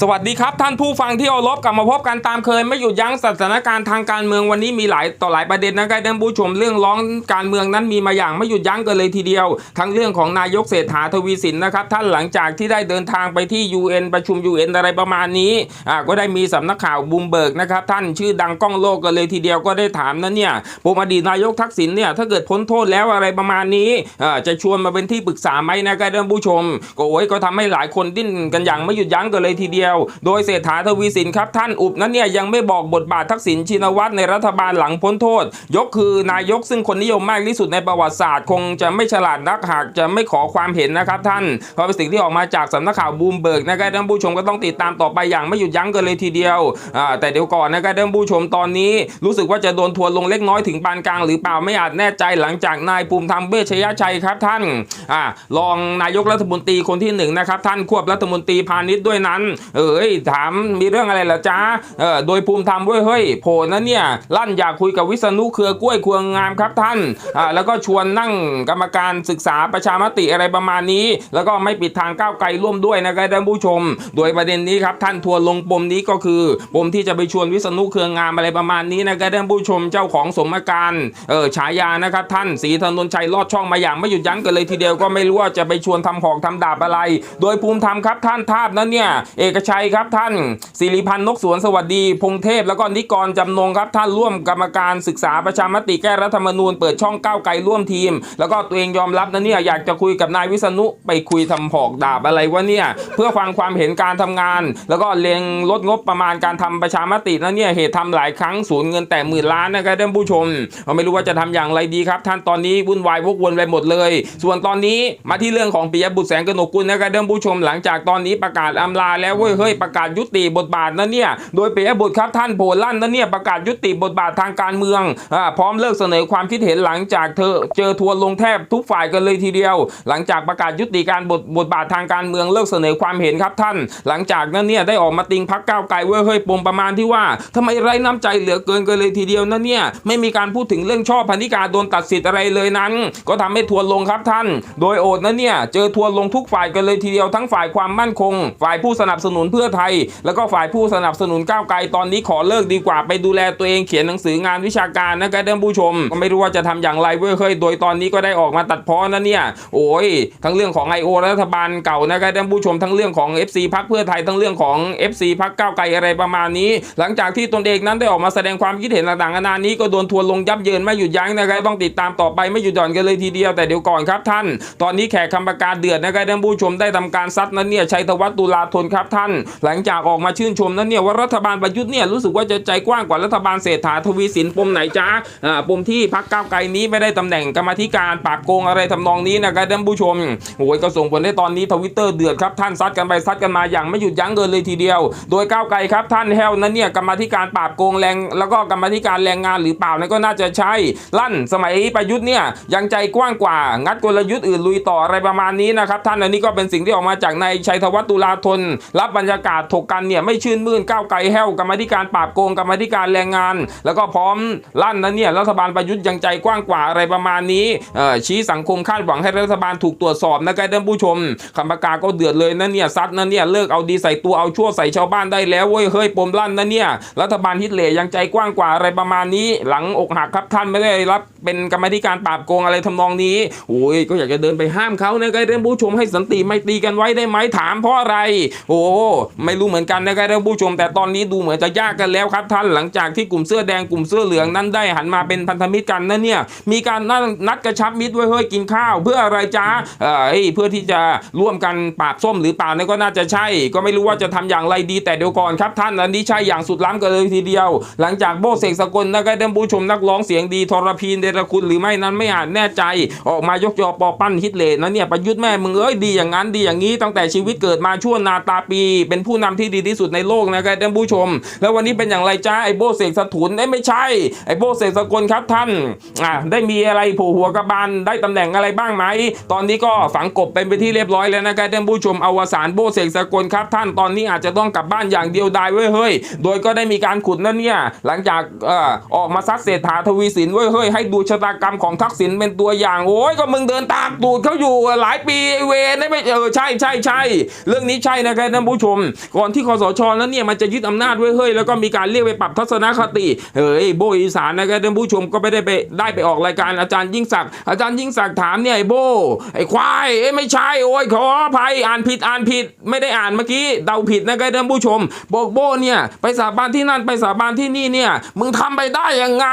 สวัสดีครับท่านผู้ฟังที่เคารพกลับมาพบกันตามเคย ไม่หยุดยั้งสถานการณ์ทางการเมืองวันนี้มีหลายต่อหลายประเด็นนะครับท่านผู้ชมเรื่องร้องการเมืองนั้นมีมาอย่างไม่หยุดยั้งกันเลยทีเดียว ทั้งเรื่องของนายกเศรษฐาทวีสินนะครับท่านหลังจากที่ได้เดินทางไปที่ UN ประชุม UN อะไรประมาณนี้อ่าก็ได้มีสำนักข่าวบูมเบิร์กนะครับท่านชื่อดังก้องโลกกันเลยทีเดียวก็ได้ถามนั้นเนี่ยปมอดีตนายกทักษิณเนี่ยถ้าเกิดพ้นโทษแล้วอะไรประมาณนี้อ่าจะชวนมาเป็นที่ปรึกษาไหมนะครับท่านผู้ชมก็โอ้ยก็ทำให้หลายคนดิ้นกันอย่างไม่หยุดยั้งกันเลยทีเดียวโดยเศรษฐาทวีสินครับท่านอุบนั้นเนี่ยยังไม่บอกบทบาททักษิณชินวัตรในรัฐบาลหลังพ้นโทษ ยกคือนายกซึ่งคนนิยมมากที่สุดในประวัติศาสตร์คงจะไม่ฉลาดนักหากจะไม่ขอความเห็นนะครับท่านเพราะเป็นสิ่งที่ออกมาจากสำนักข่าวบูมเบิร์กนะครับท่านผู้ชมก็ต้องติดตามต่อไปอย่างไม่หยุดยั้งกันเลยทีเดียวแต่เดี๋ยวก่อนนะครับท่านผู้ชมตอนนี้ รู้สึกว่าจะโดนทัวร์ลงเล็กน้อยถึงปานกลางหรือเปล่าไม่อาจแน่ใจหลังจากนายภูมิธรรมเวชยชัยครับท่านอรองนายกรัฐมนตรีคนที่หนึ่งนะครับท่านควบรัฐมนตรีพาณิชย์ด้วยนั้นเอ้ยถามมีเรื่องอะไรล่ะจ๊ะเออโดยภูมิธรรมเว้ยเฮ้ยโผล่นะเนี่ยลั่นอยากคุยกับวิษณุเครือกล้วยควงงามครับท่านอ่าแล้วก็ชวนนั่งกรรมการศึกษาประชามติอะไรประมาณนี้ แล้วก็ไม่ปิดทางก้าวไกลร่วมด้วยนะครับท่านผู้ชม โดยประเด็นนี้ครับท่านทัวร์ลงปมนี้ก็คือปมที่จะไปชวนวิษณุเครืองามอะไรประมาณนี้นะครับท่านผู้ชมเจ้าของสมการเออฉายานะครับท่านศรีธนนชัยลอดช่องมาอย่างไม่หยุดยั้งกันเลยทีเดียวก็ไม่รู้ว่าจะไปชวนทำหอกทำดาบอะไร โดยภูมิธรรมครับท่านทาบนั้นเนี่ยเอกชัยครับท่านสิริพันธ์นกสวนสวัสดี พงเทพแล้วก็นิกรจำนงครับท่านร่วมกรรมการศึกษาประชามติแก้รัฐธรรมนูญเปิดช่องก้าวไกลร่วมทีม แล้วก็ตัวเองยอมรับนะเนี่ยอยากจะคุยกับนายวิษณุไปคุยทำหอกดาบอะไรวะเนี่ยเพื่อฟังความเห็นการทำงาน แล้วก็เล็งลดงบประมาณการทำประชามตินะเนี่ยเหตุทำหลายครั้งสูญเงินแต่หมื่นล้านนะครับท่านผู้ชมเราไม่รู้ว่าจะทำอย่างไรดีครับ ท่านตอนนี้วุ่นวายวกวนไปหมดเลย ส่วนตอนนี้มาที่เรื่องของปิยบุตรแสงกนกกุลนะครับท่านผู้ชมหลังจากตอนนี้ประกาศอำลาแล้วว้ยเฮ้ยประกาศยุติบทบาทนะเนี่ยโดยปิยบุตรครับท่านโผล่ลั่นนะเนี่ยประกาศยุติบทบาททางการเมืองอ่าพร้อมเลิกเสนอความคิดเห็นหลังจากเธอเจอทัวร์ลงแทบทุกฝ่ายกันเลยทีเดียว หลังจากประกาศยุติการบทบทบาททางการเมืองเลิกเสนอความเห็นครับท่าน หลังจากนั้นเนี่ยได้ออกมาติงพักก้าวไกลเว้ยเฮ้ยปมประมาณที่ว่าทำไมไร้น้ำใจเหลือเกินกันเลยทีเดียวนะเนี่ยไม่มีการพูดถึงเรื่องช่อพันธิกาโดนตัดสิทธิ์อะไรเลยนั้น ก็ทำให้ทัวร์ลงครับท่าน โดยโอดนะเนี่ยเจอทัวร์ลงทุกฝ่ายกันเลยทีเดียวทั้งฝ่ายความมั่นคง ฝ่ายผู้สนับสนุนนุนเพื่อไทย แล้วก็ฝ่ายผู้สนับสนุนก้าวไกลตอนนี้ขอเลิกดีกว่าไปดูแลตัวเองเขียนหนังสืองานวิชาการนะครับท่านผู้ชม ก็ไม่รู้ว่าจะทำอย่างไรเว้ยเฮ้ยโดยตอนนี้ก็ได้ออกมาตัดพ้อนะเนี่ย โอ้ย ทั้งเรื่องของ I.O. รัฐบาลเก่านะครับท่านผู้ชมทั้งเรื่องของ FC พักเพื่อไทยทั้งเรื่องของ FC พักก้าวไกลอะไรประมาณนี้ หลังจากที่ตนเองนั้นได้ออกมาแสดงความคิดเห็นต่างๆนานานี้ก็โดนทัวร์ลงยับเยินไม่หยุดยั้งนะครับต้องติดตามต่อไปไม่หยุดหย่อนกันเลยทีเดียวแต่เดี๋ยวก่อนครับท่าน ตอนนี้แขกคำประกาศเดือดนะครับท่านผู้ชมได้ทำการซัดนั้นเนี่ยชัยธวัฒน์ตุลาธนครับท่านหลังจากออกมาชื่นชมนั้นเนี่ยว่ารัฐบาลประยุทธ์เนี่ยรู้สึกว่าจะใจกว้างกว่ารัฐบาลเศรษฐาทวีสินปมไหนจ้าปมที่พักก้าวไกลนี้ไม่ได้ตำแหน่งกรรมธิการปราบโกงอะไรทำนองนี้นะครับท่านผู้ชมโอ้ยก็ส่งผลให้ตอนนี้ทวิตเตอร์เดือดครับท่านซัดกันไปซัดกันมาอย่างไม่หยุดยั้งเดินเลยทีเดียว โดยก้าวไกลครับท่านแฮวนั้นเนี่ยกรรมธิการปราบโกงแรง แล้วก็กรรมธิการแรงงานหรือเปล่านั่นก็น่าจะใช่ลั่นสมัยประยุทธ์เนี่ยยังใจกว้างกว่า งัดกลยุทธ์อื่นลุยต่ออะไรประมาณนี้นะครับท่านอันนี้ก็เป็นสิ่งที่ออกมาจากนายชัยธวัฒน์ตุลาธนรับบรรยากาศถกกันเนี่ยไม่ชื่นมื่นก้าวไกลแห้วกรรมาธิการปราบโกงกรรมาธิการแรงงาน แล้วก็พร้อมลั่นนั้นเนี่ยรัฐบาลประยุทธ์ยังใจกว้างกว่าอะไรประมาณนี้ชี้สังคมคาดหวังให้รัฐบาลถูกตรวจสอบนะครับท่านผู้ชมคำประกาศก็เดือดเลยนะเนี่ยซัดนะเนี่ยเลิกเอาดีใส่ตัวเอาชั่วใส่ชาวบ้านได้แล้วเว้ยเฮ้ยปมลั่นนะเนี่ยรัฐบาลฮิตเลยยังใจกว้างกว่าอะไรประมาณนี้ หลังอกหักครับท่านไม่ได้รับเป็นกรรมาธิการปราบโกงอะไรทำนองนี้โอ้ยก็อยากจะเดินไปห้ามเขานะครับท่านผู้ชมให้สันติไม่ตีกันไว้ได้ไหมถามเพราะอะไร โอ้ไม่รู้เหมือนกันนะครับท่านผู้ชม แต่ตอนนี้ดูเหมือนจะยากกันแล้วครับท่านหลังจากที่กลุ่มเสื้อแดงกลุ่มเสื้อเหลืองนั้นได้หันมาเป็นพันธมิตรกันนั่นเนี่ยมีการนัดนัดกระชับมิตรไว้เฮ้ยกินข้าว เพื่ออะไรจ้าเออเฮ้ยเพื่อที่จะร่วมกันปราบส้มหรือเปล่านั่นก็น่าจะใช่ ก็ไม่รู้ว่าจะทำอย่างไรดีแต่เดี๋ยวก่อนครับท่านอันนี้ใช่อย่างสุดล้ำกันเลยทีเดียว หลังจากโบเสกสกลนะครับท่านผู้ชมนักร้องเสียงดีทรพีนเดรคุณหรือไม่นั้นไม่อาจแน่ใจ ออกมายกยอปอปั้นฮิตเลนะเนี่ยประยุทธ์แม่มึงเอ้ยดีอย่างนั้นดีอย่างนี้ตั้งแต่ชีวิตเกิดมาชั่วนาตาปีเป็นผู้นำที่ดีที่สุดในโลกนะครับท่านผู้ชม แล้ววันนี้เป็นอย่างไรจ้าไอ้โบเสกสถุนไอ้ไม่ใช่ไอ้โบเสกสกลครับท่านอ่าได้มีอะไรผล่หัวกระบาลได้ตำแหน่งอะไรบ้างไหมตอนนี้ก็ฝังกบเป็นไปที่เรียบร้อยแล้วนะครับท่านผู้ชมอวสานโบเสกสกลครับท่านตอนนี้อาจจะต้องกลับบ้านอย่างเดียวดายเว้ยเฮ้ยโดยก็ได้มีการขุดนั่นเนี่ยหลังจากอ่อออกมาซักเศรษฐาทวีสินเว้ยเฮ้ยให้ดูชะตากรรมของทักษิณเป็นตัวอย่างโอ้ยก็มึงเดินตามตูดเขาอยู่หลายปีไอ้เวรได้ไม่เออใช่ใช่ใช่เรื่องนี้ใช่นะครับท่านผู้ผู้ชม ก่อนที่คอสชนั้นเนี่ยมันจะยึดอำนาจไว้เฮ้ยแล้วก็มีการเรียกไปปรับทัศนคติเฮ้ยโบอีสานนะครับท่านผู้ชมก็ไม่ได้ไปได้ไปออกรายการอาจารย์ยิ่งศักดิ์อาจารย์ยิ่งศักดิ์ถามเนี่ยไอ้โบไอ้ควายเอ้ไม่ใช่โอ้ยขออภัยอ่านผิดอ่านผิด ไม่ได้อ่านเมื่อกี้เดาผิดนะครับท่านผู้ชมบอกโบเนี่ยไปสาบานที่นั่นไปสาบานที่นี่เนี่ยมึงทำไปได้ยังไง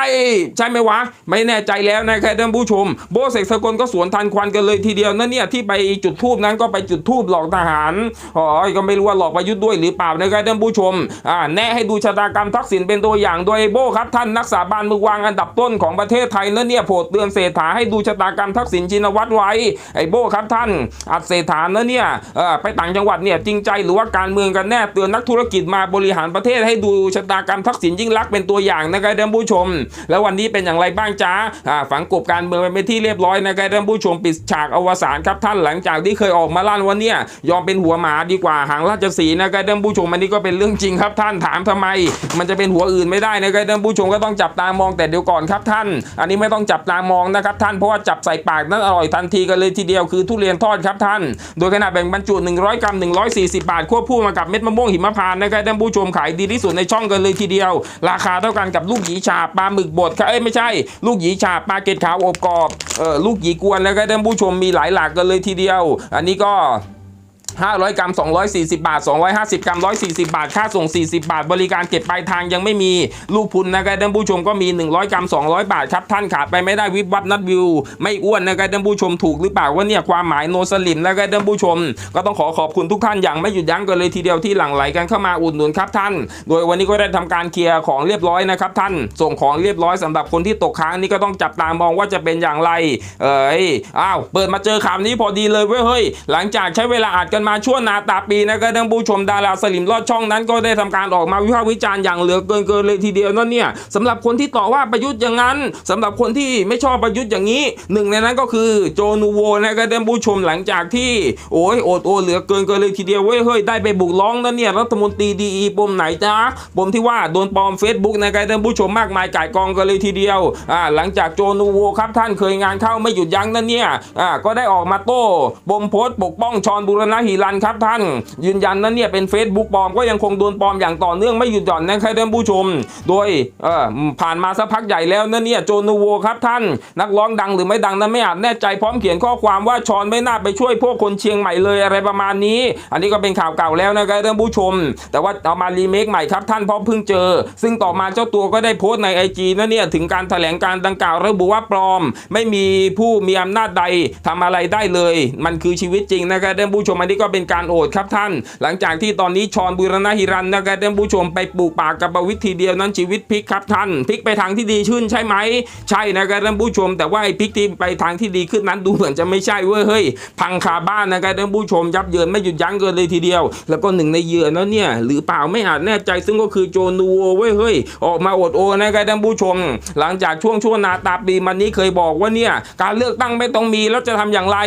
ใช่ไหมวะ ไม่แน่ใจแล้วนะครับท่านผู้ชม โบเสกสกลก็สวนทันควันกันเลยทีเดียวนั่นเนี่ยที่ไปจุดทูบนั้นก็ไปจุดทูบหลอกทหารอ๋อก็ไม่รู้ว่าหลอกประยุทธ์ด้วยหรือเปล่านะครับท่านผู้ชมอ่าแน่ให้ดูชะตากรรมทักษิณเป็นตัวอย่างโดยโบครับท่านนักสาบานมือวางอันดับต้นของประเทศไทยนั่นเนี่ยโปรดเตือนเศรษฐาให้ดูชะตากรรมทักษิณชินวัตรไว้ไอ้โบครับท่าน อัดเศรษฐานั่นเนี่ยเออไปต่างจังหวัดเนี่ยจริงใจหรือว่าการเมืองกันแน่เตือนนักธุรกิจมาบริหารประเทศให้ดูชะตากรรมทักษิณยิ่งรักเป็นตัวอย่างนะครับท่านผู้ชม แล้ววันนี้เป็นอย่างไรบ้างจ้าอ่าฝังกบการเมืองไปเป็นที่เรียบร้อยนะครับท่านผู้ชมปิดฉากอวสานครับท่านหลังจากที่เคยออกมาลั่นวันเนี่ยยอมเป็นหัวหมาดีกว่าหางราชสีนะครับท่านผู้ชมอันนี้ก็เป็นเรื่องจริงครับท่านถามทำไม มันจะเป็นหัวอื่นไม่ได้นะครับท่านผู้ชมก็ต้องจับตามองแต่เดี๋ยวก่อนครับท่าน อันนี้ไม่ต้องจับตามองนะครับท่านเพราะว่าจับใส่ปากนั้นอร่อยทันทีกันเลยทีเดียวคือทุเรียนทอดครับท่าน โดยขนาดแบ่งบรรจุ 100 กรัม 140 บาทควบคู่มากับเม็ดมะม่วงหิมพานต์นะครับท่านผู้ชมขายดีที่สุดในช่องกันเลยทีเดียว ราคาเท่ากันกับลูกหยีฉาบปลาหมึกบดครับเอ้ยไม่ใช่ ลูกหยีฉาบปลาเกล็ดขาวอบกรอบเออลูกหยีกวนนะครับท่านผู้ชมมีหลายหลากกันเลยทีเดียว อันนี้ก็ 500 กรัม 240 บาท 250 กรัม 140 บาท ค่าส่ง 40 บาท บริการเก็บปลายทางยังไม่มี ลูกพุนนะครับท่านผู้ชมก็มี 100 กรัม 200 บาทครับ ท่านขาดไปไม่ได้วิบวับนัดวิว ไม่อ้วนนะครับท่านผู้ชมถูกหรือเปล่าว่าเนี่ยความหมายโนสลิมนะครับท่านผู้ชม ก็ต้องขอขอบคุณทุกท่านอย่างไม่หยุดยั้งกันเลยทีเดียวที่หลั่งไหลกันเข้ามาอุดหนุนครับท่าน โดยวันนี้ก็ได้ทำการเคลียร์ของเรียบร้อยนะครับท่าน ส่งของเรียบร้อยสำหรับคนที่ตกค้างนี่ก็ต้องจับตามองว่าจะเป็นอย่างไร เอ้ย อ้าว เปิดมาเจอข่าวนี้พอดีเลยเว้ย เฮ้ย หลังจากใช้เวลาอัดกันมาชั่วนาตาปีนะครับท่านผู้ชมดาราสลิมลอดช่องนั้นก็ได้ทำการออกมาวิพากษ์วิจารณ์อย่างเหลือเกินเกินเลยทีเดียวนั่นเนี่ยสำหรับคนที่ต่อว่าประยุทธ์อย่างนั้นสำหรับคนที่ไม่ชอบประยุทธ์อย่างนี้หนึ่งในนั้นก็คือโจนูโวนะครับท่านผู้ชมหลังจากที่โอ้ยโอดโอเหลือเกินเกินเลยทีเดียวเว้ยเฮ้ยได้ไปบุกร้องนั่นเนี่ยรัฐมนตรีดีอีปมไหนจ้าปมที่ว่าโดนปลอม Facebook นะครับท่านผู้ชมมากมายก่ายกองกันเลยทีเดียวอ่าหลังจากโจนูโวครับท่านเคยงานเข้าไม่หยุดยั้งนั่นเนี่ยอ่าก็ได้ออกมาโต้ปมโพสต์ปกป้องชอนบุรณะหิรันครับท่าน ยืนยันนั้นเนี่ยเป็น Facebook ปลอมก็ยังคงโดนปลอมอย่างต่อเนื่องไม่หยุดหย่อนนะครับท่านผู้ชม โดยเอ่อผ่านมาสักพักใหญ่แล้วนั่นเนี่ยโจนูโวครับท่าน นักร้องดังหรือไม่ดังนั้นไม่อาจแน่ใจพร้อมเขียนข้อความว่าชอนไม่น่าไปช่วยพวกคนเชียงใหม่เลยอะไรประมาณนี้ อันนี้ก็เป็นข่าวเก่าแล้วนะครับท่านผู้ชม แต่ว่าเอามารีเมคใหม่ครับท่านเพราะเพิ่งเจอ ซึ่งต่อมาเจ้าตัวก็ได้โพสต์ในไอจีนั่นเนี่ยถึงการแถลงการดังกล่าวระบุว่าปลอม ไม่มีผู้มีอำนาจใดทำอะไรได้เลย มันคือชีวิตจริงนะครับท่านผู้ชมอันนี้ก็เป็นการโอดครับท่าน หลังจากที่ตอนนี้ชอนบุรณะฮิรันนะครับท่านผู้ชมไปปลูกป่ากับประวิธีเดียวนั้นชีวิตพลิกครับท่านพลิกไปทางที่ดีขึ้นใช่ไหม ใช่นะครับท่านผู้ชม แต่ว่าไอ้พลิกที่ไปทางที่ดีขึ้นนั้นดูเหมือนจะไม่ใช่เว้ยเฮ้ยพังคาบ้านนะครับท่านผู้ชมยับเยินไม่หยุดยั้งเกินเลยทีเดียว แล้วก็หนึ่งในเหยื่อนั้นเนี่ยหรือเปล่าไม่อาจแน่ใจซึ่งก็คือโจนูโอเว้ยเฮ้ยออกมาอดโอนะครับท่านผู้ชม หลังจากช่วงช่วงนาตาปีมันนี้เคยบอกว่าเนี่ยการเลือกตั้งไม่ต้องมีแล้วจะทำอย่างไร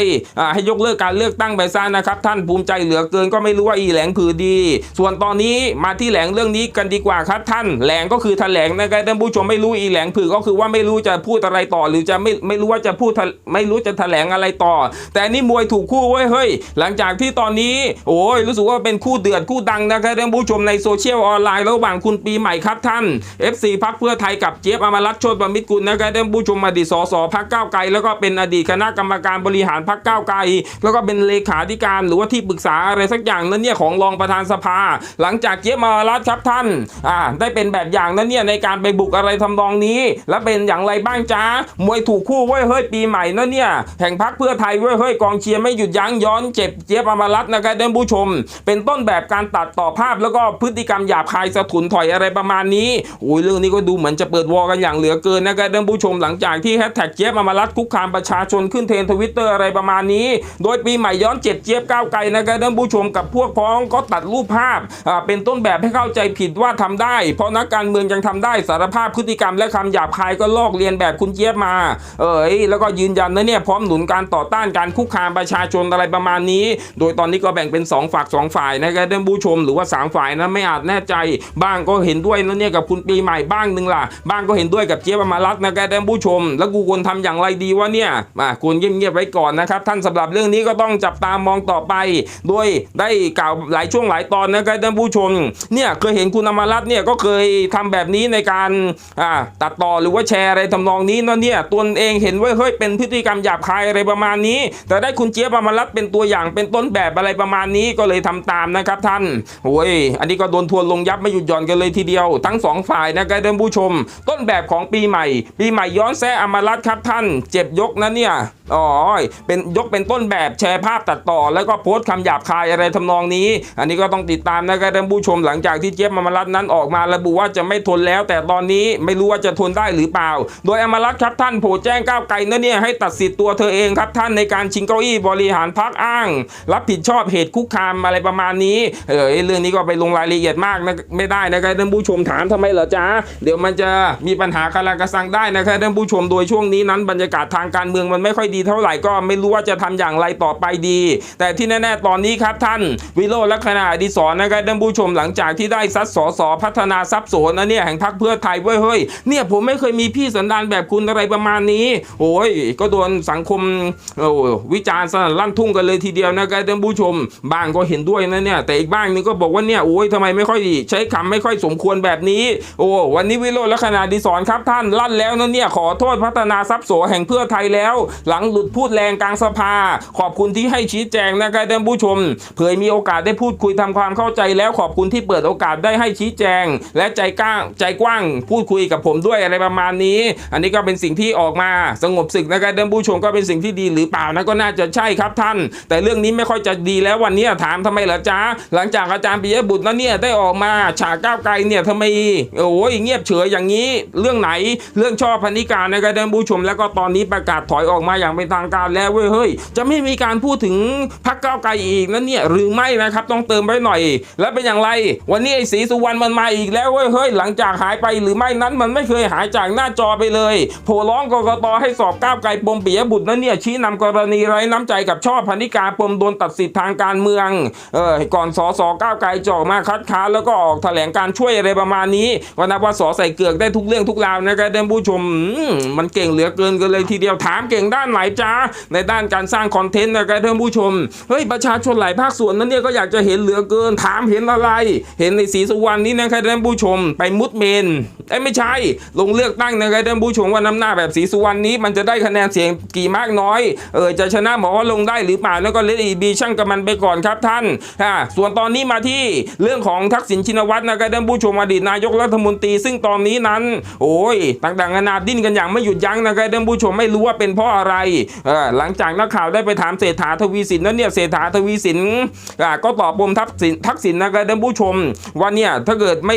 ให้ยกเลิกการเลือกตั้งไปซะนะครับท่านภูมิใจเหลือเกินก็ไม่รู้ว่าอีแหลงผือดี ส่วนตอนนี้มาที่แหลงเรื่องนี้กันดีกว่าครับท่านแหลงก็คือแถลงนะครับท่านผู้ชมไม่รู้อีแหลงผือก็คือว่าไม่รู้จะพูดอะไรต่อ หรือจะไม่ไม่รู้ว่าจะพูดแถไม่รู้จะแถลงอะไรต่อ แต่นี่มวยถูกคู่เว้ยเฮ้ยหลังจากที่ตอนนี้ โอ้ยรู้สึกว่าเป็นคู่เดือดคู่ดังนะครับท่านผู้ชมในโซเชียลออนไลน์ระหว่างคุณปีใหม่ครับท่าน FC พักเพื่อไทยกับเจี๊ยบอมรัตน์ชติประมิตรกุลนะครับท่านผู้ชมอดีตสสพักก้าวไกล แล้วก็เป็นอดีตคณะกรรมการบริหารพักก้าวไกล แล้วก็เป็นเลขาธิการหรือว่าที่ปรึกษาอะไรสักอย่างนั้นเนี่ยของรองประธานสภา หลังจากเจี๊ยบอมรัตน์ครับท่านอ่าได้เป็นแบบอย่างนั้นเนี่ยในการไปบุกอะไรทำนองนี้ และเป็นอย่างไรบ้างจ้ามวยถูกคู่เว้ยเฮ้ยปีใหม่นั่นเนี่ยแห่งพักเพื่อไทยเว้ยเฮ้ยกองเชียร์ไม่หยุดยั้งย้อนเจ็บเจี๊ยบอมรัตน์นะครับท่านผู้ชม เป็นต้นแบบการตัดต่อภาพแล้วก็พฤติกรรมหยาบคายสะทุนถอยอะไรประมาณนี้โอ้ยเรื่องนี้ก็ดูเหมือนจะเปิดวอกันอย่างเหลือเกินนะครับท่านผู้ชมหลังจากที่แฮชแท็กเจี๊ยบอมรัตน์คุกคามประชาชนขึ้นเทรนทวิตเตอร์อะไรประมาณนี้ โดยปีใหม่ย้อนเจ็ดเจี๊ยบก้าวไกลนะครับท่านผู้ชมกับพวกพ้องก็ตัดรูปภาพเป็นต้นแบบให้เข้าใจผิดว่าทำได้ เพราะนักการเมืองยังทำได้สารภาพพฤติกรรมและคำหยาบคายก็ลอกเลียนแบบคุณเจี๊ยบมา เออแล้วก็ยืนยันนะเนี่ยพร้อมหนุนการต่อต้านการคุกคามประชาชนอะไรประมาณนี้ โดยตอนนี้ก็แบ่งเป็น 2 ฝัก 2 ฝ่ายนะครับท่านผู้ชมหรือว่า 3 ฝ่ายนะไม่อาจแน่ใจ บ้างก็เห็นด้วยนะเนี่ยกับคุณปีใหม่บ้างหนึ่งล่ะ บ้างก็เห็นด้วยกับเจี๊ยบอมรัตนะครับท่านผู้ชม แล้วกูควรทำอย่างไรดีวะเนี่ยอะควรเงียบๆไว้ก่อนนะครับท่านสำหรับเรื่องนี้ก็ต้องจับตามองต่อไปโดยได้กล่าวหลายช่วงหลายตอนนะครับท่านผู้ชมเนี่ยเคยเห็นคุณอมรัตน์เนี่ยก็เคยทำแบบนี้ในการตัดต่อหรือว่าแชร์อะไรทำนองนี้นะเนี่ยตนเองเห็นว่าเฮ้ยเป็นพฤติกรรมหยาบคายอะไรประมาณนี้ แต่ได้คุณเจี๊ยบอมรรัตน์เป็นตัวอย่างเป็นต้นแบบอะไรประมาณนี้ก็เลยทำตามนะครับท่านโอ้ยอันนี้ก็โดนทวร์ลงยับไม่หยุดหย่อนกันเลยทีเดียว ทั้งสองฝ่ายนะครับท่านผู้ชม ต้นแบบของปีใหม่ ปีใหม่ย้อนแซะอมรรัตน์ครับท่าน เจ็บยกนะเนี่ยอ๋อเป็นยกเป็นต้นแบบแชร์ภาพตัดต่อแล้วก็โพสต์คำหยาบคายอะไรทำนองนี้ อันนี้ก็ต้องติดตามนะครับท่านผู้ชมหลังจากที่เจี๊ยบอมรรัตนั้นออกมาระบุว่าจะไม่ทนแล้ว แต่ตอนนี้ไม่รู้ว่าจะทนได้หรือเปล่า โดยอมรัตครับท่านโผแจ้งก้าวไกลนะเนี่ยให้ตัดสิทธิ์ตัวเธอเองครับท่านในการชิงเก้าอี้บริหารพักอ้าง รับผิดชอบเหตุคุกคามอะไรประมาณนี้เออเรื่องนี้ก็ไปลงรายละเอียดมากนะไม่ได้นะครับท่านผู้ชมถามทำไมเหรอจ๊ะเดี๋ยวมันจะมีปัญหาคาราคาซังได้นะครับท่านผู้ชมโดยช่วงนี้นั้นบรรยากาศทางการเมืองมันไม่ค่อยดีเท่าไหร่ก็ไม่รู้ว่าจะทำอย่างไรต่อไปดี แต่ที่แน่ๆตอนนี้ครับท่านวิโรจน์ลักษณะอดิศรนะครับท่านผู้ชมหลังจากที่ได้ซัดสอสอพัฒนาทรัพย์โสนนะเนี่ยแห่งพรรคเพื่อไทยเว้ยเฮ้ยเนี่ยผมไม่เคยมีพี่สันดานแบบคุณอะไรประมาณนี้โอ้ยก็โดนสังคมวิจารณ์สนั่นลั่นทุ่งกันเลยทีเดียวนะครับท่านผู้ชมบางก็เห็นด้วยนะเนี่ยแต่อีกบ้างนึงก็บอกว่าเนี่ยโอ้ยทำไมไม่ค่อยใช้คำไม่ค่อยสมควรแบบนี้ โอ้วันนี้วิโรจน์ลักษณะอดิศรครับท่านลั่นแล้วนะเนี่ยขอโทษพัฒนาทรัพย์โสแห่งเพื่อไทยแล้ว หลังหลุดพูดแรงกลางสภา ขอบคุณที่ให้ชี้แจงนะครับท่านผู้ชมเผยมีโอกาสได้พูดคุยทำความเข้าใจแล้วขอบคุณที่เปิดโอกาสได้ให้ชี้แจง และใจกล้าใจกว้าง พูดคุยกับผมด้วยอะไรประมาณนี้ อันนี้ก็เป็นสิ่งที่ออกมาสงบศึกนะครับท่านผู้ชมก็เป็นสิ่งที่ดีหรือเปล่านะก็น่าจะใช่ครับท่าน แต่เรื่องนี้ไม่ค่อยจะดีแล้ววันนี้ถามทำไมเหรอจ๊ะหลังจากอาจารย์ปิยบุตรนั้นเนี่ยได้ออกมาฉากก้าวไกลเนี่ยทำไมโอ้ยเงียบเฉยอย่างนี้ เรื่องไหนเรื่องช่อพันิการนะครับท่านผู้ชมแล้วก็ตอนนี้ประกาศถอยออกมาอย่างเป็นทางการแล้วเว้ยเฮ้ยจะไม่มีการพูดถึงพรรคก้าวไกลอีกนะเนี่ยหรือไม่นะครับต้องเติมไว้หน่อย แล้วเป็นอย่างไร วันนี้ไอ้ศรีสุวรรณมันมาอีกแล้วเว้ยเฮ้ยหลังจากหายไปหรือไม่นั้นมันไม่เคยหายจากหน้าจอไปเลย โผล่ร้องกกตให้สอบก้าวไกลปมปิยบุตรนั้นเนี่ยชี้นำกรณีไร้น้ำใจกับช่อพันิกาปมโดนตัดสิทธิ์ทางการเมืองเออก่อนสสก้าวไกลจะอกมาคัดค้านแล้วก็ออกแถลงการช่วยอะไรประมาณนี้ก็นับว่าสอใส่เกือกได้ทุกเรื่องทุกราวนะครับท่านผู้ชมมมันเก่งเหลือเกินกันเลยทีเดียวถามเก่งด้านไหนจ้าในด้านการสร้างคอนเทนต์นะครับท่านผู้ชมเฮ้ยประชาชนหลายภาคส่วนนั้นเนี่ยก็อยากจะเห็นเหลือเกินถามเห็นอะไร เห็นในสีสุวรรณนี้นะครับท่านผู้ชม ไปมุดเมนไอ้ไม่ใช่ ลงเลือกตั้งนะครับท่านผู้ชมว่าน้ำหน้าแบบสีสุวรรณนี้ มันจะได้คะแนนเสียงกี่มากน้อยเออจะชนะหมอว่าลงได้หรือเปล่าแล้วก็เลดีบีช่างกับมันไปก่อนครับท่านอ่าส่วนตอนนี้มาที่เรื่องของทักษิณชินวัตรนะครับท่านผู้ชมอดีตนายกรัฐมนตรี ซึ่งตอนนี้นั้น โอ้ยต่างๆนานาดิ้นกันอย่างไม่หยุดยั้งนะครับท่านผู้ชมไม่รู้ว่าเป็นเพราะอะไรเออหลังจากนักข่าวได้ไปถามเศรษฐาทวีสินนั้นเนี่ยเศรษฐาทวีสินก็ตอบปมทักษิณทักษิณนะครับท่านผู้ชมว่าเนี่ยถ้าเกิดไม่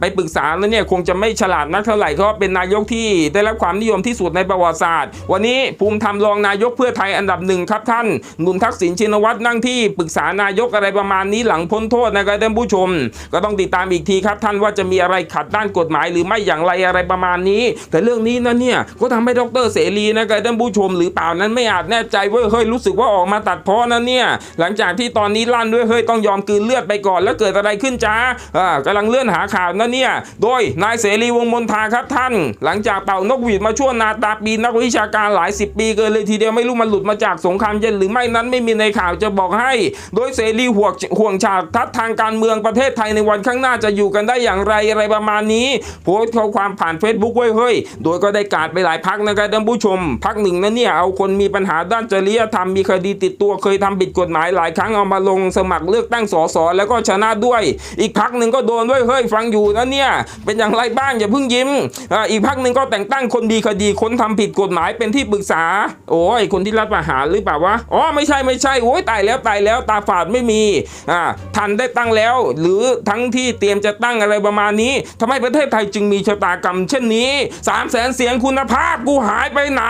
ไปปรึกษาแล้วเนี่ยคงจะไม่ฉลาดนักเท่าไหร่เพราะเป็นนายกที่ได้รับความนิยมที่สุดในประวัติศาสตร์ วันนี้ภูมิธรรมรองนายกเพื่อไทยอันดับหนึ่งครับท่านหนุ่มทักษิณชินวัตรนั่งที่ปรึกษานายกอะไรประมาณนี้หลังพ้นโทษนะครับท่านผู้ชม ก็ต้องติดตามอีกทีครับท่านว่าจะมีอะไรขัดด้านกฎหมายหรือไม่อย่างไรอะไรประมาณนี้ แต่เรื่องนี้นะเนี่ยก็ทำให้ดรเสรีนะครับท่านผู้ชม หรือเปล่านั้นไม่อาจแน่ใจว่าเฮ้ยรู้สึกว่าออกมาตัดพ้อนะเนี่ย หลังจากที่ตอนนี้ลั่นด้วยเฮ้ยต้องยอมกืนเลือดไปก่อน แล้วเกิดอะไรขึ้นจ้าอ่ากำลังเลื่อนหาข่าวนะเนี่ย โดยนายเสรีวงมนทาครับท่าน หลังจากเป่านกหวีดมาชั่วนาตาปีนักวิชาการหลายสิบปีเกินเลยทีเดียวไม่รู้มันหลุดมาจากสงครามเย็นหรือไม่นั้นไม่มีในข่าวจะบอกให้ โดยเสรีห่วงห่วงฉากทัศทางการเมืองประเทศไทยในวันข้างหน้าจะอยู่กันได้อย่างไรอะไรประมาณนี้โพสต์ข้อความผ่าน Facebook ไว้เฮ้ยโดยก็ได้การไปหลายพักนะครับท่านผู้ชมพักหนึ่งนั้นเนี่ยเอาคนมีปัญหาด้านจริยธรรมมีคดีติดตัวเคยทำผิดกฎหมายหลายครั้งเอามาลงสมัครเลือกตั้งสสแล้วก็ชนะด้วย อีกพักหนึ่งก็โดนด้วยเฮ้ยฟังอยู่นะเนี่ยเป็นอย่างไรบ้างอย่าเพิ่งยิ้มอ่าอีกพักหนึ่งก็แต่งตั้งคนดีคดีคนทำผิดกฎหมายเป็นที่ปรึกษา โอ้ยคนที่รัฐประหารหรือเปล่าวะอ๋อไม่ใช่ไม่ใช่โอ้ยตายแล้วตายแล้วตาฝาดไม่มีอ่าทันได้ตั้งแล้ว หรือทั้งที่เตรียมจะตั้งอะไรประมาณนี้ทำไมประเทศไทยจึงมีชะตากรรม เช่นนี้3 0 0แสนเสียงคุณภาพกูหายไปไหน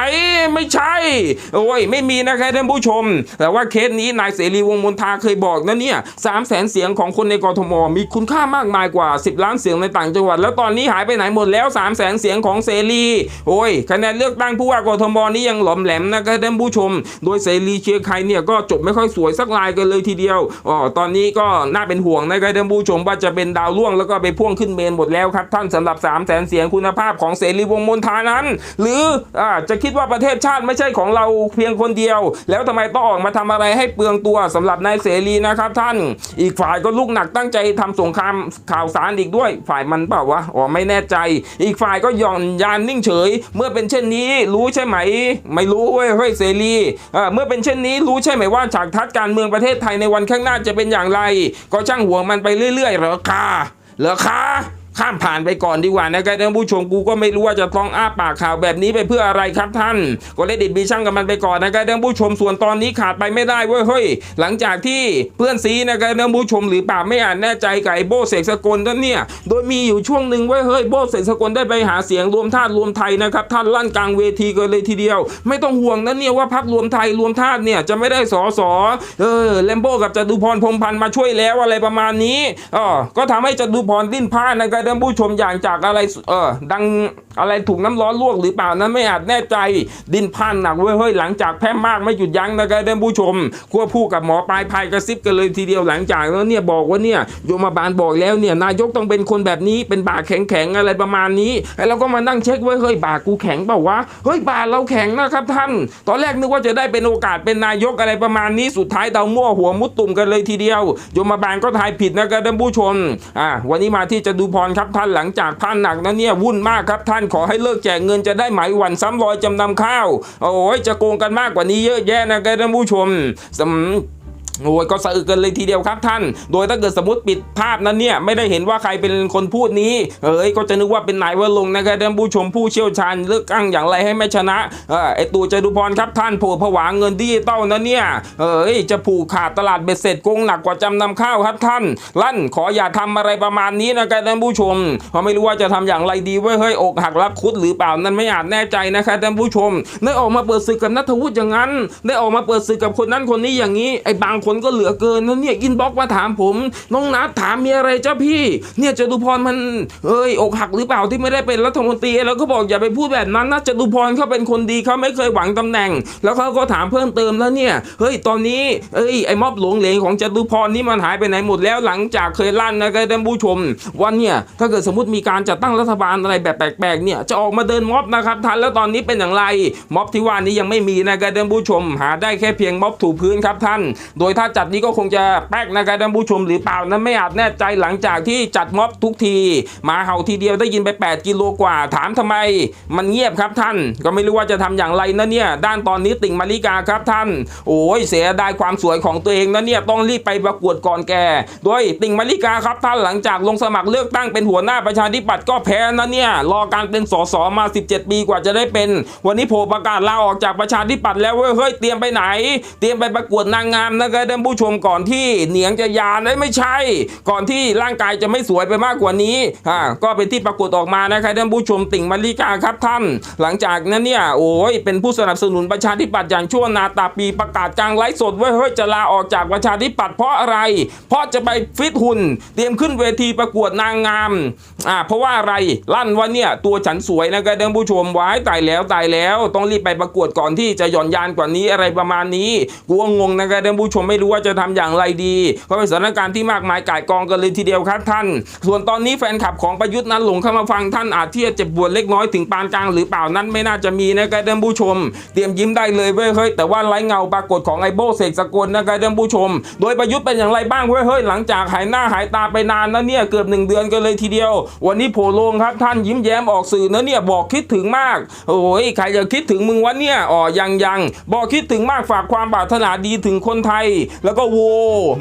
ไม่ใช่ โอ้ยไม่มีนะครับท่านผู้ชม แต่ว่าเคสนี้นายเสรีวงมนทาเคยบอกนะเนี่ยสามแสนเสียงของคนในกรทม มีคุณค่ามากมายกว่า 10 ล้านเสียงในต่างจังหวัด แล้วตอนนี้หายไปไหนหมดแล้ว3 0 0แสนเสียงของเสรีโอ้ยคะแนนเลือกตั้งผู้ว่ากรทมนี้ยังหลอมแหลมนะครับท่านผู้ชม โดยเสรีเชียร์ใครเนี่ยก็จบไม่ค่อยสวยสักลายกันเลยทีเดียวอ๋อตอนนี้ก็น่าเป็นห่วงนะครับท่านผู้ชมว่าจะเป็นดาวร่วงแล้วก็ไปพ่วงขึ้นเมนหมดแล้วครับท่านสำหรับ3 0 0แสนเสียงคุณภาพของเสรีวงมนทานั้น หรืออ่าจะคิดว่าประเทศชาติไม่ใช่ของเราเพียงคนเดียว แล้วทำไมต้องออกมาทำอะไรให้เปลืองตัวสำหรับนายเสรีนะครับท่าน อีกฝ่ายก็ลุกหนักตั้งใจทำสงครามข่าวสารอีกด้วย ฝ่ายมันเปล่าวะอ๋อไม่แน่ใจ อีกฝ่ายก็ย่อนยานนิ่งเฉย เมื่อเป็นเช่นนี้รู้ใช่ไหม ไม่รู้เว้ยเฮ้ยเสรีเมื่อเป็นเช่นนี้รู้ใช่ไหมว่าฉากทัศน์การเมืองประเทศไทยในวันข้างหน้าจะเป็นอย่างไร ก็ช่างหัวงมันไปเรื่อยๆเหรอคะเหรอคะ ข้ามผ่านไปก่อนดีกว่านะครับท่านผู้ชมกูก็ไม่รู้ว่าจะต้องอ้าปากข่าวแบบนี้ไปเพื่ออะไรครับท่านก็ได้ดิดบีช่างกับมันไปก่อนนะครับท่านผู้ชมส่วนตอนนี้ขาดไปไม่ได้เว้ยเฮ้ยหลังจากที่เพื่อนซีนะครับท่านผู้ชมหรือป่าไม่อ่านแน่ใจกับไอโบเสกสกลท่านเนี่ยโดยมีอยู่ช่วงหนึ่งเว้ยเฮ้ยโบเสกสกลได้ไปหาเสียงรวมธาตุรวมไทยนะครับท่านลั่นกลางเวทีกันเลยทีเดียว ไม่ต้องห่วงนะเนี่ยว่าพักรวมไทยรวมธาตุเนี่ยจะไม่ได้สอสอเออแลมโบกับจตุพรพรมพันธ์มาช่วยแล้วอะไรประมาณนี้อ๋อก็ทำให้จตุพรดิ้นพลาดนะครับท่านผู้ชมอย่างจากอะไรเออดัง อะไรถูกน้ำร้อนลวกหรือเปล่านั้นไม่อาจแน่ใจ ดินพลาดหนักเว้ยเฮ้ยหลังจากแพ้มากไม่หยุดยั้งนะครับท่านผู้ชมควบคู่กับหมอปลายพายกระซิบกันเลยทีเดียวหลังจากแล้วเนี่ยบอกว่าเนี่ยโยมาบาลบอกแล้วเนี่ยนายกต้องเป็นคนแบบนี้เป็นบาแข็งแข็งๆอะไรประมาณนี้ไอ้เราก็มานั่งเช็คไว้ยเฮ้ยบากูแข็งเปล่าวะเฮ้ยบาเราแข็งนะครับท่าน ตอนแรกนึกว่าจะได้เป็นโอกาสเป็นนายกอะไรประมาณนี้สุดท้ายเดามั่วหัวมุดตุ่มกันเลยทีเดียว โยมาบาลก็ทายผิดนะครับท่านผู้ชมอ่าวันนี้มาที่จะดูพรครับท่านหลังจากท่านหนักนะเนี่ยวุ่นมากครับท่านขอให้เลิกแจกเงินจะได้ไหมหวันซ้ำรอยจำนำข้าว โอ้ยจะโกงกันมากกว่านี้เยอะแยะนะครับท่านผู้ชมสำ โอ้ยก็สะอึกกันเลยทีเดียวครับท่าน โดยถ้าเกิดสมมติปิดภาพนั้นเนี่ยไม่ได้เห็นว่าใครเป็นคนพูดนี้ เอ้ยก็จะนึกว่าเป็นนายวรงนะครับท่านผู้ชมผู้เชี่ยวชาญเลือกตั้งอย่างไรให้ไม่ชนะเออไอตู่จตุพรครับท่านโผล่ผวาเงินดิจิตอลนั้นเนี่ย เอ้ยจะผูกขาดตลาดเบ็ดเสร็จโกงหนักกว่าจำนำข้าวครับท่าน ลั่นขออย่าทำอะไรประมาณนี้นะครับท่านผู้ชมเพราะไม่รู้ว่าจะทำอย่างไรดีเว้ยเฮ้ยอกหักรักคุดหรือเปล่านั้นไม่อาจแน่ใจนะครับท่านผู้ชมได้ออกมาเปิดศึกกับนัทวุฒิอย่างนั้น ได้ออกมาเปิดศึกกับคนนั้นคนนี้อย่างนี้ไอบางคนก็เหลือเกินนะเนี่ยอินบ็อกมาถามผม น้องนัดถามมีอะไรเจ้าพี่ เนี่ยจตุพรมันเอ้ยอกหักหรือเปล่าที่ไม่ได้เป็นรัฐมนตรี แล้วก็บอกอย่าไปพูดแบบนั้นนะจตุพรเขาเป็นคนดีเขาไม่เคยหวังตำแหน่ง แล้วเขาก็ถามเพิ่มเติมแล้วเนี่ยเฮ้ยตอนนี้เอ้ยไอ้ม็อบหลงเหลงของจตุพรนี่มันหายไปไหนหมดแล้วหลังจากเคยลั่นนะครับท่านผู้ชมวันเนี่ยถ้าเกิดสมมติมีการจัดตั้งรัฐบาลอะไรแบบแปลกๆเนี่ยจะออกมาเดินม็อบนะครับท่านแล้วตอนนี้เป็นอย่างไรม็อบที่ว่านี้ยังไม่มีนะครับท่านผู้ชม หาได้แค่เพียงม็อบถูพื้นครับท่าน โดยถ้าจัดนี้ก็คงจะแป๊กนะครับท่านผู้ชมหรือเปล่านั้นไม่อาจแน่ใจหลังจากที่จัดม็อบทุกทีมาเห่าทีเดียวได้ยินไป 8 กิโลกว่า ถามทำไม มันเงียบครับท่าน ก็ไม่รู้ว่าจะทำอย่างไรนะเนี่ย ด้านตอนนี้ติ่งมาริกาครับท่าน โอ้ยเสียดายความสวยของตัวเองนะเนี่ยต้องรีบไปประกวดก่อนแกโดยติ่งมาริกาครับท่านหลังจากลงสมัครเลือกตั้งเป็นหัวหน้าประชาธิปัตย์ก็แพ้นะเนี่ยรอการเป็นสสมา 17 ปีกว่าจะได้เป็น วันนี้โผล่ประกาศลาออกจากประชาธิปัตย์แล้วเฮ้ยเตรียมไปไหน เตรียมไปประกวดนางงามนะครับท่านผู้ชมก่อนที่เหนียงจะยานเอ้ยไม่ใช่ ก่อนที่ร่างกายจะไม่สวยไปมากกว่านี้อ่าก็เป็นที่ปรากฏออกมานะครับท่านผู้ชมติ่งมาริกาครับท่าน หลังจากนั้นเนี่ยโอ้ยเป็นผู้สนับสนุนประชาธิปัตย์อย่างชั่วนาตาปีประกาศกลางไลฟ์สดไว้เฮ้ยจะลาออกจากประชาธิปัตย์เพราะอะไร เพราะจะไปฟิตหุ่น เตรียมขึ้นเวทีประกวดนางงามอ่าเพราะว่าอะไรลั่นว่าเนี่ยตัวฉันสวยนะครับท่านผู้ชมไว้ตายแล้วตายแล้ว ต้องรีบไปประกวดก่อนที่จะหย่อนยานกว่านี้อะไรประมาณนี้กูก็งงนะครับท่านผู้ชมไม่รู้ว่าจะทำอย่างไรดีเพราะเป็นสถานการณ์ที่มากมายก่ายกองกันเลยทีเดียวครับท่าน ส่วนตอนนี้แฟนคลับของประยุทธ์นั้นหลงเข้ามาฟังท่านอาจที่จะเจ็บปวดเล็กน้อยถึงปานกลางหรือเปล่านั้นไม่น่าจะมีนะครับท่านผู้ชม เตรียมยิ้มได้เลยเว้ยเฮ้ยแต่ว่าไร้เงาปรากฏของไอโบเสกสกลนะครับท่านผู้ชม โดยประยุทธ์เป็นอย่างไรบ้างเว้ยเฮ้ยหลังจากหายหน้าหายตาไปนานนะเนี่ยเกือบหนึ่งเดือนกันเลยทีเดียว วันนี้โผล่ลงครับท่านยิ้มแย้มออกสื่อนะเนี่ยบอกคิดถึงมากโอ้ยใครจะคิดถึงมึงวะเนี่ยอ๋อยังยังบอกคิดถึงมากฝากความปรารถนาดีถึงคนไทยแล้วก็โว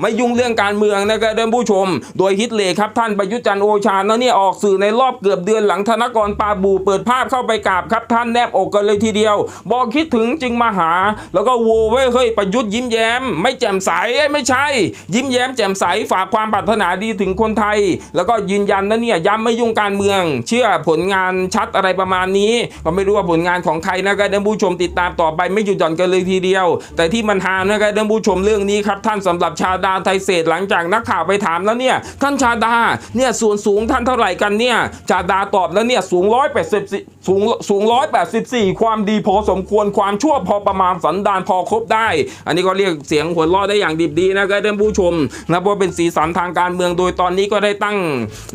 ไม่ยุ่งเรื่องการเมืองนะครับท่านผู้ชม โดยฮิตเลยครับท่านประยุทธ์จันโอชานะเนี่ยออกสื่อในรอบเกือบเดือนหลังธนกรปาบูเปิดภาพเข้าไปกราบครับท่านแนบอกกันเลยทีเดียว บอกคิดถึงจึงมาหา แล้วก็โวเว้ยเฮ้ยประยุทธ์ยิ้มแย้ม ไม่แจ่มใสเอ้ไม่ใช่ ยิ้มแย้มแจ่มใสฝากความปรารถนาดีถึงคนไทย แล้วก็ยืนยันนะเนี่ยย้ำไม่ยุ่งการเมือง เชื่อผลงานชัดอะไรประมาณนี้ก็ไม่รู้ว่าผลงานของใครนะครับท่านผู้ชมติดตามต่อไปไม่หยุดหย่อนกันเลยทีเดียว แต่ที่มันฮานะครับท่านผู้ชมเรื่องนี้ครับท่านสำหรับชาดาไทยเศษหลังจากนักข่าวไปถามแล้วเนี่ยท่านชาดาเนี่ยส่วนสูงท่านเท่าไหร่กันเนี่ยชาดาตอบแล้วเนี่ยสูงร้อยแปดสิบสูงสูงร้อยแปดสิบสี่ความดีพอสมควรความชั่วพอประมาณสันดานพอครบได้ อันนี้ก็เรียกเสียงหัวเราะได้อย่างดิบดีนะครับท่านผู้ชมนะเพราะเป็นสีสันทางการเมืองโดยตอนนี้ก็ได้ตั้ง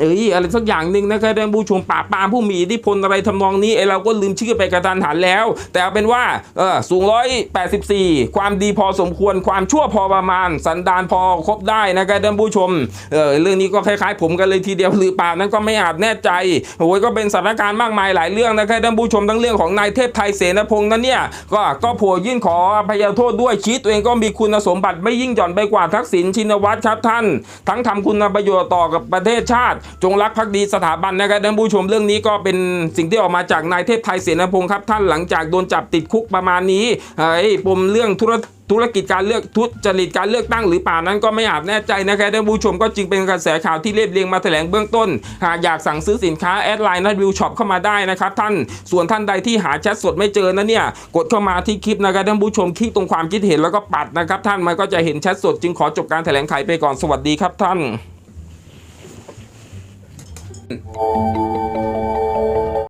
เอ้ยอะไรสักอย่างหนึ่งนะครับท่านผู้ชมปราบปรามผู้มีอิทธิพลอะไรทำนองนี้ไอ้เราก็ลืมชื่อไปกระทันหันแล้ว แต่เอาเป็นว่าเออสูงร้อยแปดสิบสี่ความดีพอสมควรความชั่วพอประมาณ สันดานพอครบได้นะครับท่านผู้ชมเออเรื่องนี้ก็คล้ายๆ ผมกันเลยทีเดียวหรือเปล่านั้นก็ไม่อาจแน่ใจโอ้ยก็เป็นสถานการณ์มากมายหลายเรื่องนะครับท่านผู้ชมทั้งเรื่องของนายเทพไทยเสนพงษ์นั้นเนี่ยก็ก็ผล่ยื่นขออภัยโทษด้วยชี้ตัวเองก็มีคุณสมบัติไม่ยิ่งหย่อนไปกว่าทักษิณชินวัตรครับท่าน ทั้งทำคุณประโยชน์ต่อกับประเทศชาติ จงรักภักดีสถาบันนะครับท่านผู้ชมเรื่องนี้ก็เป็นสิ่งที่ออกมาจากนายเทพไทยเสนพงษ์ครับท่านหลังจากโดนจับติดคุกประมาณนี้เฮ้ยปมเรื่องธุร ธุรกิจการเลือกทุจริตการเลือกตั้งหรือเปล่านั้นก็ไม่อาจแน่ใจนะครับท่านผู้ชมก็จึงเป็นกระแสข่าวที่เรียบเรียงมาแถลงเบื้องต้น หากอยากสั่งซื้อสินค้าแอดไลน์นัดวิวช็อปเข้ามาได้นะครับท่านส่วนท่านใดที่หาแชทสดไม่เจอนะเนี่ยกดเข้ามาที่คลิปนะครับท่านผู้ชมคลิกตรงความคิดเห็นแล้วก็ปัดนะครับท่านมันก็จะเห็นแชทสดจึงขอจบการแถลงไขไปก่อนสวัสดีครับท่าน